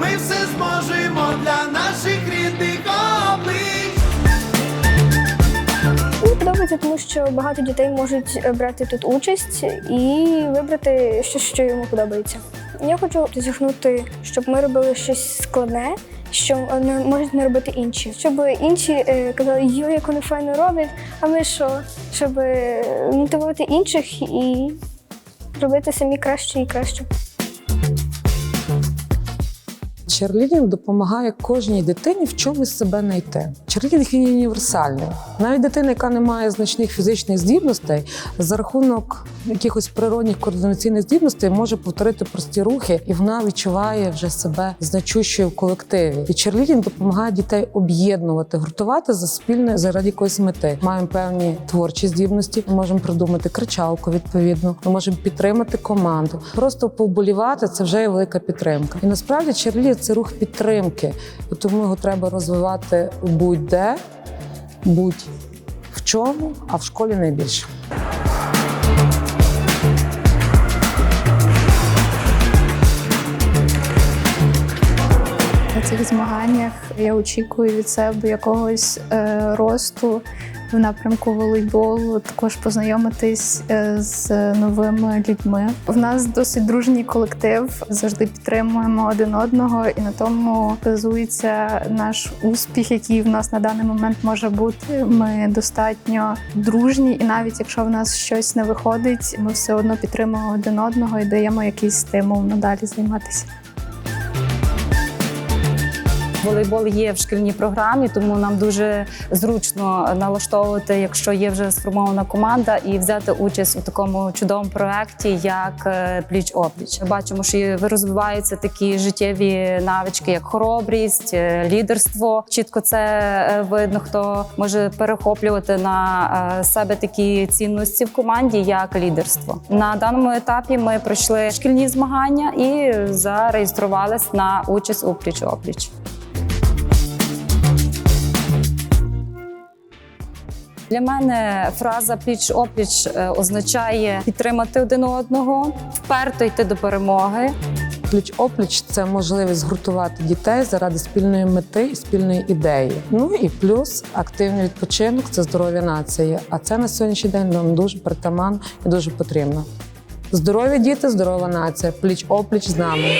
Ми все зможемо для наших рідних облич. Мені подобається, тому що багато дітей можуть брати тут участь і вибрати щось, що йому подобається. Я хочу досягнути, щоб ми робили щось складне, що е, не можуть не робити інші. Щоб інші е, казали, йо, як вони файно роблять, а ми що? Щоб е, мотивувати інших і робити самі краще і краще. Черлідінг допомагає кожній дитині в чомусь себе знайти. Черлідінг він універсальний. Навіть дитина, яка не має значних фізичних здібностей, за рахунок якихось природних координаційних здібностей може повторити прості рухи, і вона відчуває вже себе значущою в колективі. І черлідінг допомагає дітей об'єднувати, гуртувати за спільне заради якоїсь мети. Маємо певні творчі здібності. Ми можемо придумати кричалку відповідно. Ми можемо підтримати команду. Просто повболівати це вже є велика підтримка. І насправді черлідінг – це рух підтримки, тому його треба розвивати будь-де, будь в чому, а в школі найбільше. На цих змаганнях я очікую від себе якогось е, росту в напрямку волейболу, також познайомитись е, з новими людьми. В нас досить дружній колектив, завжди підтримуємо один одного, і на тому базується наш успіх, який в нас на даний момент може бути. Ми достатньо дружні, і навіть якщо в нас щось не виходить, ми все одно підтримуємо один одного і даємо якийсь стимул надалі займатися. Волейбол є в шкільній програмі, тому нам дуже зручно налаштовувати, якщо є вже сформована команда, і взяти участь у такому чудовому проєкті, як е, пліч опліч. Ми бачимо, що розвиваються такі життєві навички, як хоробрість, е, лідерство. Чітко це е, видно, хто може перехоплювати на себе такі цінності в команді, як лідерство. На даному етапі ми пройшли шкільні змагання і зареєструвались на участь у пліч опліч. Для мене фраза пліч опліч е, означає підтримати один одного, вперто йти до перемоги. Пліч опліч це можливість згуртувати дітей заради спільної мети і спільної ідеї. Ну і плюс активний відпочинок це здоров'я нації. А це на сьогоднішній день нам дуже притаман і дуже потрібно. Здорові діти, здорова нація. Пліч опліч з нами.